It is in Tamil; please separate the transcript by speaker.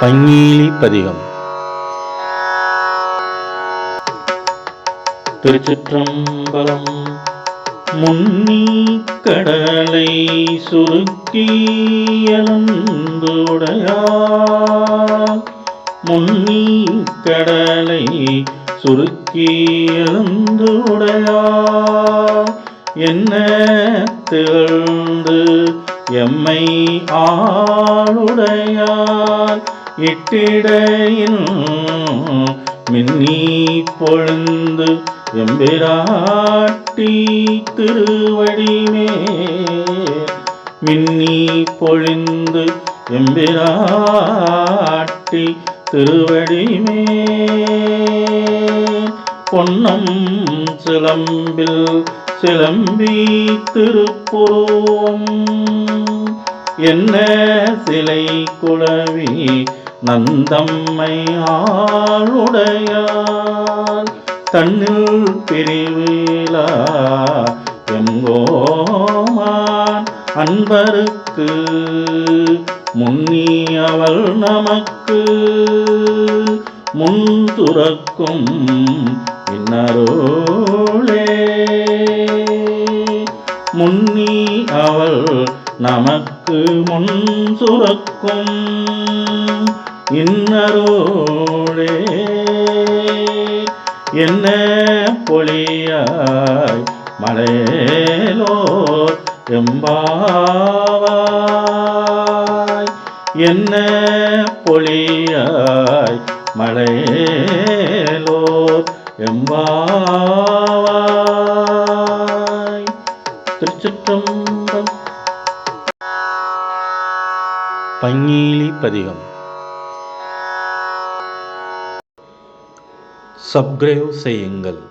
Speaker 1: பங்கீலி பதிகம் திருச்சிற்றம்பலம் முன்னி கடலை சுருக்கியலந்துடையார் முன்னி கடலை சுருக்கியலந்துடையார் என்ன திகழ்ந்து எம்மை ஆளுடையார். இட்டிடையில் மின்னி பொழுந்து எம்பிராட்டி திருவடிமே மின்னி பொழிந்து எம்பிராட்டி திருவடிமே பொன்னம் சிலம்பில் சிலம்பி திருப்புருவம். என்ன சிலை குழவி நந்தம்மை ஆளுடையார் தன்னில் பிரிவிலா எங்கோமான். அன்பருக்கு முன்னி அவள் நமக்கு. முன் துறக்கும் இன்னரோளே. முன்னி அவள் நமக்கு முன் சுரக்கும் இன்னரோடே. என்ன பொழியாய் மலையலோர் எம்பாவாய். என்ன பொழியாய் மலையலோர் எம்பாவாய். திருச்சிற்றம்பலம். பங்கீலி பதிகம். சப்ஸ்கிரைப் செய்யுங்கள்